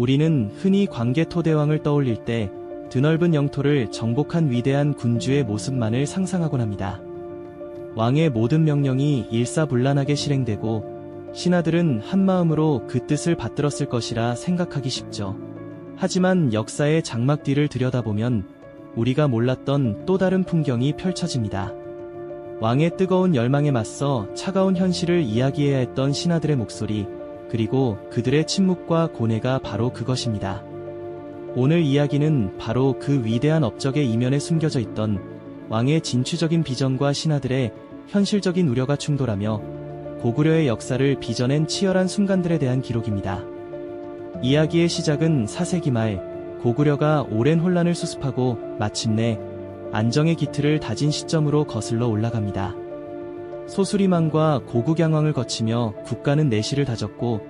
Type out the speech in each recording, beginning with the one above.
우리는 흔히 광개토대왕을 떠올릴 때 드넓은 영토를 정복한 위대한 군주의 모습만을 상상하곤 합니다. 왕의 모든 명령이 일사불란하게 실행되고 신하들은 한마음으로 그 뜻을 받들었을 것이라 생각하기 쉽죠. 하지만 역사의 장막 뒤를 들여다보면 우리가 몰랐던 또 다른 풍경이 펼쳐집니다. 왕의 뜨거운 열망에 맞서 차가운 현실을 이야기해야 했던 신하들의 목소리, 그리고 그들의 침묵과 고뇌가 바로 그것입니다. 오늘 이야기는 바로 그 위대한 업적의 이면에 숨겨져 있던 왕의 진취적인 비전과 신하들의 현실적인 우려가 충돌하며 고구려의 역사를 빚어낸 치열한 순간들에 대한 기록입니다. 이야기의 시작은 4세기 말 고구려가 오랜 혼란을 수습하고 마침내 안정의 기틀을 다진 시점으로 거슬러 올라갑니다. 소수리망과 고국양왕을 거치며 국가는 내실을 다졌고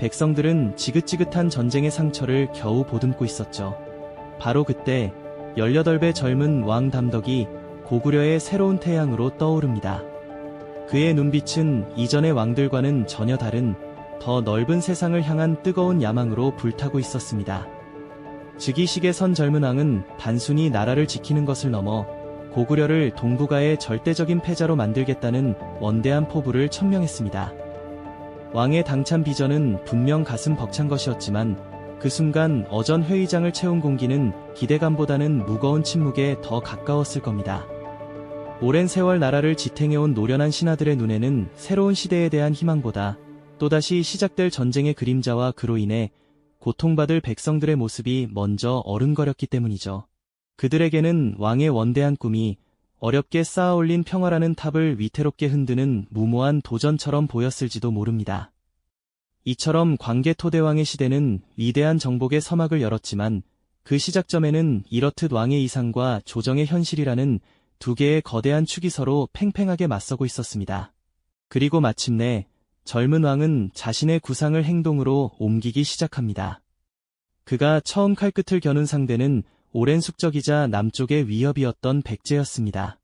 백성들은 지긋지긋한 전쟁의 상처를 겨우 보듬고 있었죠. 바로 그때 18배 젊은 왕 담덕이 고구려의 새로운 태양으로 떠오릅니다. 그의 눈빛은 이전의 왕들과는 전혀 다른 더 넓은 세상을 향한 뜨거운 야망으로 불타고 있었습니다. 즉위식에 선 젊은 왕은 단순히 나라를 지키는 것을 넘어 고구려를 동북아의 절대적인 패자로 만들겠다는 원대한 포부를 천명했습니다. 왕의 당찬 비전은 분명 가슴 벅찬 것이었지만 그 순간 어전 회의장을 채운 공기는 기대감보다는 무거운 침묵에 더 가까웠을 겁니다. 오랜 세월 나라를 지탱해온 노련한 신하들의 눈에는 새로운 시대에 대한 희망보다 또다시 시작될 전쟁의 그림자와 그로 인해 고통받을 백성들의 모습이 먼저 어른거렸기 때문이죠. 그들에게는 왕의 원대한 꿈이 어렵게 쌓아올린 평화라는 탑을 위태롭게 흔드는 무모한 도전처럼 보였을지도 모릅니다. 이처럼 광개토대왕의 시대는 위대한 정복의 서막을 열었지만 그 시작점에는 이렇듯 왕의 이상과 조정의 현실이라는 두 개의 거대한 축이 서로 팽팽하게 맞서고 있었습니다. 그리고 마침내 젊은 왕은 자신의 구상을 행동으로 옮기기 시작합니다. 그가 처음 칼끝을 겨눈 상대는 오랜 숙적이자 남쪽의 위협이었던 백제였습니다.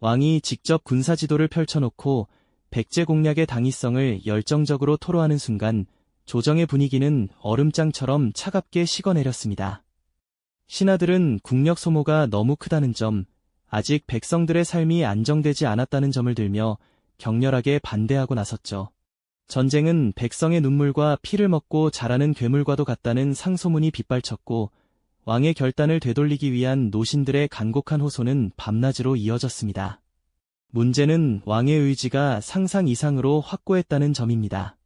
왕이 직접 군사 지도를 펼쳐놓고 백제 공략의 당위성을 열정적으로 토로하는 순간 조정의 분위기는 얼음장처럼 차갑게 식어내렸습니다. 신하들은 국력 소모가 너무 크다는 점, 아직 백성들의 삶이 안정되지 않았다는 점을 들며 격렬하게 반대하고 나섰죠. 전쟁은 백성의 눈물과 피를 먹고 자라는 괴물과도 같다는 상소문이 빗발쳤고 왕의 결단을 되돌리기 위한 노신들의 간곡한 호소는 밤낮으로 이어졌습니다. 문제는 왕의 의지가 상상 이상으로 확고했다는 점입니다.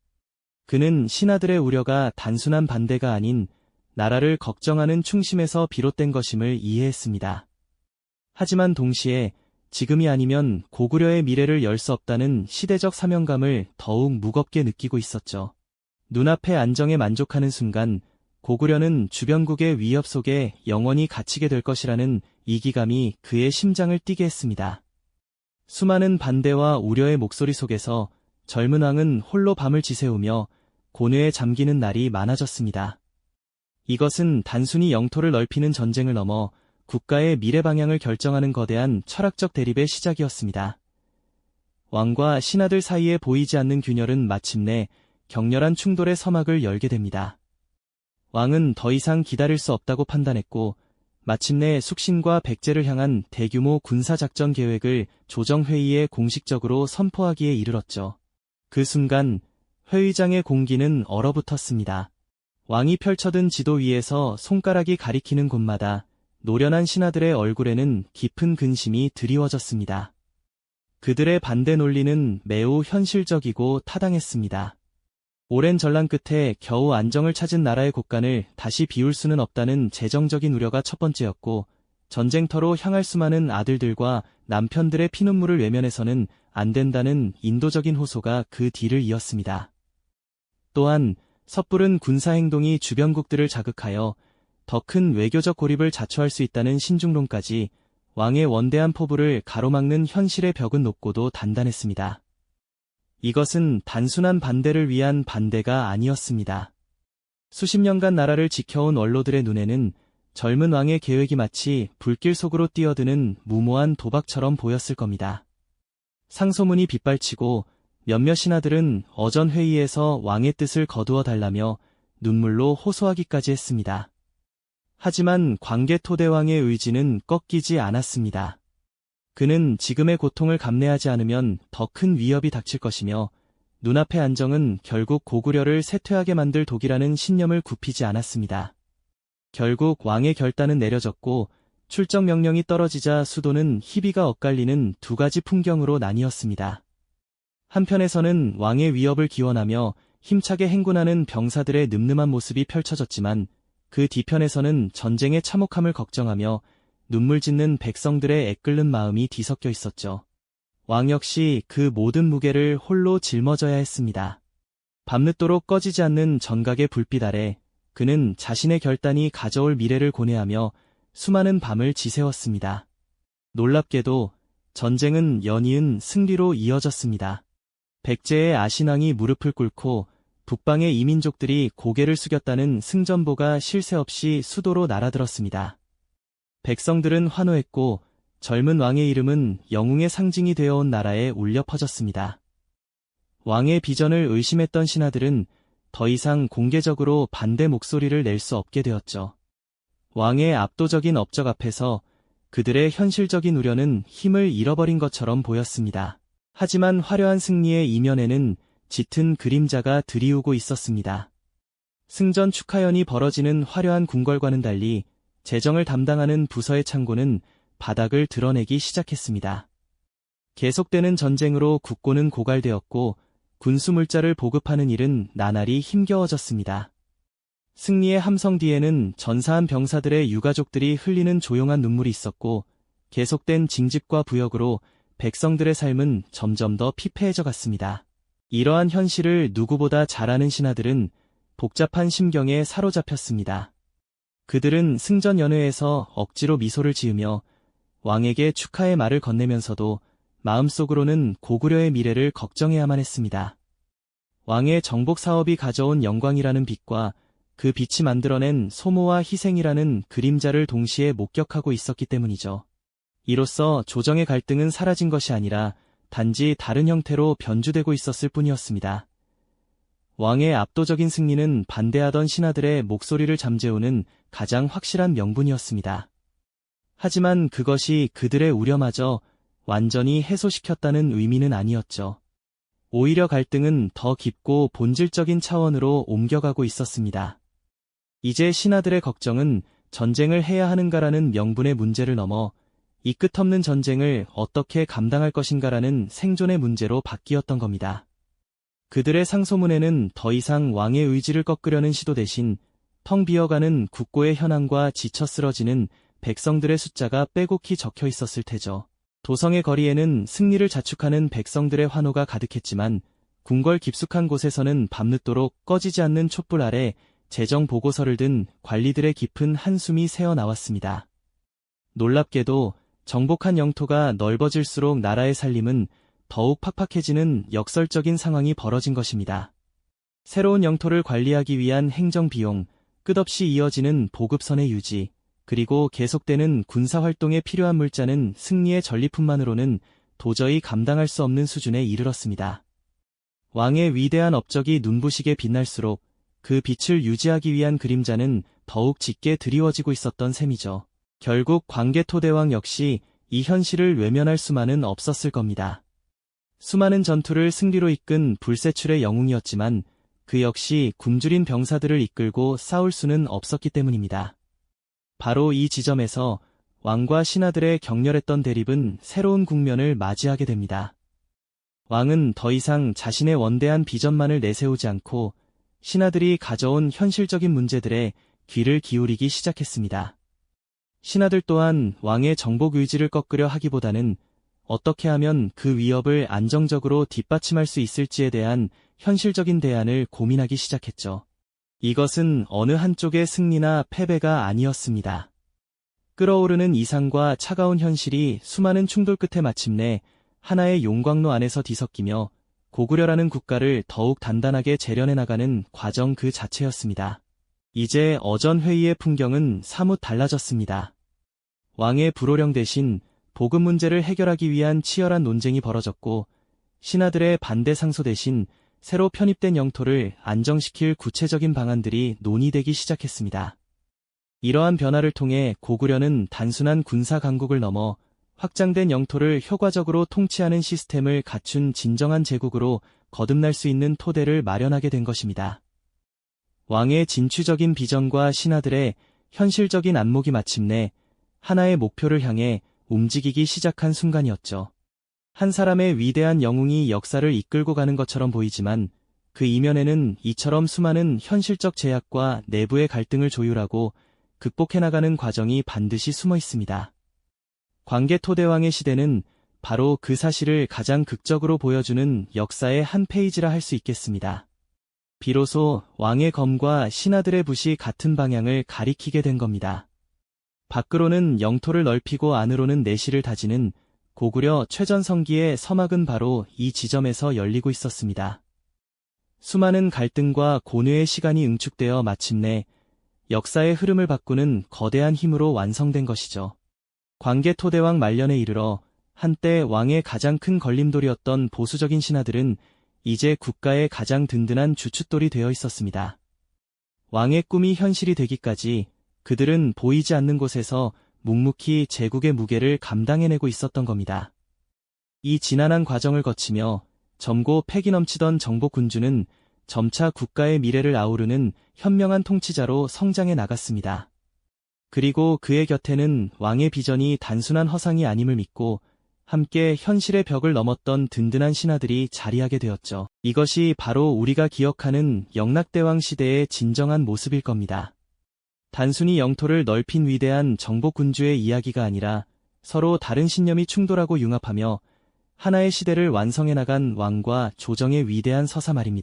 그는 신하들의 우려가 단순한 반대가 아닌 나라를 걱정하는 충심에서 비롯된 것임을 이해했습니다. 하지만 동시에 지금이 아니면 고구려의 미래를 열 수 없다는 시대적 사명감을 더욱 무겁게 느끼고 있었죠. 눈앞의 안정에 만족하는 순간 고구려는 주변국의 위협 속에 영원히 갇히게 될 것이라는 이기감이 그의 심장을 뛰게 했습니다. 수많은 반대와 우려의 목소리 속에서 젊은 왕은 홀로 밤을 지새우며 고뇌에 잠기는 날이 많아졌습니다. 이것은 단순히 영토를 넓히는 전쟁을 넘어 국가의 미래 방향을 결정하는 거대한 철학적 대립의 시작이었습니다. 왕과 신하들 사이에 보이지 않는 균열은 마침내 격렬한 충돌의 서막을 열게 됩니다. 왕은 더 이상 기다릴 수 없다고 판단했고 마침내 숙신과 백제를 향한 대규모 군사작전 계획을 조정회의에 공식적으로 선포하기에 이르렀죠. 그 순간 회의장의 공기는 얼어붙었습니다. 왕이 펼쳐든 지도 위에서 손가락이 가리키는 곳마다 노련한 신하들의 얼굴에는 깊은 근심이 드리워졌습니다. 그들의 반대 논리는 매우 현실적이고 타당했습니다. 오랜 전란 끝에 겨우 안정을 찾은 나라의 곳간을 다시 비울 수는 없다는 재정적인 우려가 첫 번째였고, 전쟁터로 향할 수많은 아들들과 남편들의 피눈물을 외면해서는 안 된다는 인도적인 호소가 그 뒤를 이었습니다. 또한 섣부른 군사행동이 주변국들을 자극하여 더 큰 외교적 고립을 자초할 수 있다는 신중론까지 왕의 원대한 포부를 가로막는 현실의 벽은 높고도 단단했습니다. 이것은 단순한 반대를 위한 반대가 아니었습니다. 수십 년간 나라를 지켜온 원로들의 눈에는 젊은 왕의 계획이 마치 불길 속으로 뛰어드는 무모한 도박처럼 보였을 겁니다. 상소문이 빗발치고 몇몇 신하들은 어전 회의에서 왕의 뜻을 거두어 달라며 눈물로 호소하기까지 했습니다. 하지만 광개 토대왕의 의지는 꺾이지 않았습니다. 그는 지금의 고통을 감내하지 않으면 더 큰 위협이 닥칠 것이며 눈앞의 안정은 결국 고구려를 쇠퇴하게 만들 독이라는 신념을 굽히지 않았습니다. 결국 왕의 결단은 내려졌고 출정 명령이 떨어지자 수도는 희비가 엇갈리는 두 가지 풍경으로 나뉘었습니다. 한편에서는 왕의 위협을 기원하며 힘차게 행군하는 병사들의 늠름한 모습이 펼쳐졌지만 그 뒤편에서는 전쟁의 참혹함을 걱정하며 눈물 짓는 백성들의 애끓는 마음이 뒤섞여 있었죠. 왕 역시 그 모든 무게를 홀로 짊어져야 했습니다. 밤늦도록 꺼지지 않는 전각의 불빛 아래 그는 자신의 결단이 가져올 미래를 고뇌하며 수많은 밤을 지새웠습니다. 놀랍게도 전쟁은 연이은 승리로 이어졌습니다. 백제의 아신왕이 무릎을 꿇고 북방의 이민족들이 고개를 숙였다는 승전보가 쉴새 없이 수도로 날아들었습니다. 백성들은 환호했고 젊은 왕의 이름은 영웅의 상징이 되어온 나라에 울려 퍼졌습니다. 왕의 비전을 의심했던 신하들은 더 이상 공개적으로 반대 목소리를 낼 수 없게 되었죠. 왕의 압도적인 업적 앞에서 그들의 현실적인 우려는 힘을 잃어버린 것처럼 보였습니다. 하지만 화려한 승리의 이면에는 짙은 그림자가 드리우고 있었습니다. 승전 축하연이 벌어지는 화려한 궁궐과는 달리 재정을 담당하는 부서의 창고는 바닥을 드러내기 시작했습니다. 계속되는 전쟁으로 국고는 고갈되었고 군수물자를 보급하는 일은 나날이 힘겨워졌습니다. 승리의 함성 뒤에는 전사한 병사들의 유가족들이 흘리는 조용한 눈물이 있었고 계속된 징집과 부역으로 백성들의 삶은 점점 더 피폐해져 갔습니다. 이러한 현실을 누구보다 잘 아는 신하들은 복잡한 심경에 사로잡혔습니다. 그들은 승전 연회에서 억지로 미소를 지으며 왕에게 축하의 말을 건네면서도 마음속으로는 고구려의 미래를 걱정해야만 했습니다. 왕의 정복 사업이 가져온 영광이라는 빛과 그 빛이 만들어낸 소모와 희생이라는 그림자를 동시에 목격하고 있었기 때문이죠. 이로써 조정의 갈등은 사라진 것이 아니라 단지 다른 형태로 변주되고 있었을 뿐이었습니다. 왕의 압도적인 승리는 반대하던 신하들의 목소리를 잠재우는 가장 확실한 명분이었습니다. 하지만 그것이 그들의 우려마저 완전히 해소시켰다는 의미는 아니었죠. 오히려 갈등은 더 깊고 본질적인 차원으로 옮겨가고 있었습니다. 이제 신하들의 걱정은 전쟁을 해야 하는가라는 명분의 문제를 넘어 이 끝없는 전쟁을 어떻게 감당할 것인가라는 생존의 문제로 바뀌었던 겁니다. 그들의 상소문에는 더 이상 왕의 의지를 꺾으려는 시도 대신 텅 비어가는 국고의 현황과 지쳐 쓰러지는 백성들의 숫자가 빼곡히 적혀 있었을 테죠. 도성의 거리에는 승리를 자축하는 백성들의 환호가 가득했지만 궁궐 깊숙한 곳에서는 밤늦도록 꺼지지 않는 촛불 아래 재정 보고서를 든 관리들의 깊은 한숨이 새어 나왔습니다. 놀랍게도 정복한 영토가 넓어질수록 나라의 살림은 더욱 팍팍해지는 역설적인 상황이 벌어진 것입니다. 새로운 영토를 관리하기 위한 행정 비용, 끝없이 이어지는 보급선의 유지, 그리고 계속되는 군사활동에 필요한 물자는 승리의 전리품만으로는 도저히 감당할 수 없는 수준에 이르렀습니다. 왕의 위대한 업적이 눈부시게 빛날수록 그 빛을 유지하기 위한 그림자는 더욱 짙게 드리워지고 있었던 셈이죠. 결국 광개토대왕 역시 이 현실을 외면할 수만은 없었을 겁니다. 수많은 전투를 승리로 이끈 불세출의 영웅이었지만 그 역시 굶주린 병사들을 이끌고 싸울 수는 없었기 때문입니다. 바로 이 지점에서 왕과 신하들의 격렬했던 대립은 새로운 국면을 맞이하게 됩니다. 왕은 더 이상 자신의 원대한 비전만을 내세우지 않고 신하들이 가져온 현실적인 문제들에 귀를 기울이기 시작했습니다. 신하들 또한 왕의 정복 의지를 꺾으려 하기보다는 어떻게 하면 그 위협을 안정적으로 뒷받침할 수 있을지에 대한 현실적인 대안을 고민하기 시작했죠. 이것은 어느 한쪽의 승리나 패배가 아니었습니다. 끓어오르는 이상과 차가운 현실이 수많은 충돌 끝에 마침내 하나의 용광로 안에서 뒤섞이며 고구려라는 국가를 더욱 단단하게 재련해 나가는 과정 그 자체였습니다. 이제 어전 회의의 풍경은 사뭇 달라졌습니다. 왕의 불호령 대신 보급 문제를 해결하기 위한 치열한 논쟁이 벌어졌고 신하들의 반대 상소 대신 새로 편입된 영토를 안정시킬 구체적인 방안들이 논의되기 시작했습니다. 이러한 변화를 통해 고구려는 단순한 군사 강국을 넘어 확장된 영토를 효과적으로 통치하는 시스템을 갖춘 진정한 제국으로 거듭날 수 있는 토대를 마련하게 된 것입니다. 왕의 진취적인 비전과 신하들의 현실적인 안목이 마침내 하나의 목표를 향해 움직이기 시작한 순간이었죠. 한 사람의 위대한 영웅이 역사를 이끌고 가는 것처럼 보이지만 그 이면에는 이처럼 수많은 현실적 제약과 내부의 갈등을 조율하고 극복해 나가는 과정이 반드시 숨어 있습니다. 광개 토대왕의 시대는 바로 그 사실을 가장 극적으로 보여주는 역사의 한 페이지라 할 수 있겠습니다. 비로소 왕의 검과 신하들의 붓이 같은 방향을 가리키게 된 겁니다. 밖으로는 영토를 넓히고 안으로는 내실을 다지는 고구려 최전성기의 서막은 바로 이 지점에서 열리고 있었습니다. 수많은 갈등과 고뇌의 시간이 응축되어 마침내 역사의 흐름을 바꾸는 거대한 힘으로 완성된 것이죠. 광개 토대왕 말년에 이르러 한때 왕의 가장 큰 걸림돌이었던 보수적인 신하들은 이제 국가의 가장 든든한 주춧돌이 되어 있었습니다. 왕의 꿈이 현실이 되기까지 그들은 보이지 않는 곳에서 묵묵히 제국의 무게를 감당해내고 있었던 겁니다. 이 지난한 과정을 거치며 점고 패기 넘치던 정복 군주는 점차 국가의 미래를 아우르는 현명한 통치자로 성장해 나갔습니다. 그리고 그의 곁에는 왕의 비전이 단순한 허상이 아님을 믿고 함께 현실의 벽을 넘었던 든든한 신하들이 자리하게 되었죠. 이것이 바로 우리가 기억하는 영락대왕 시대의 진정한 모습일 겁니다. 단순히 영토를 넓힌 위대한 정복군주의 이야기가 아니라 서로 다른 신념이 충돌하고 융합하며 하나의 시대를 완성해 나간 왕과 조정의 위대한 서사 말입니다.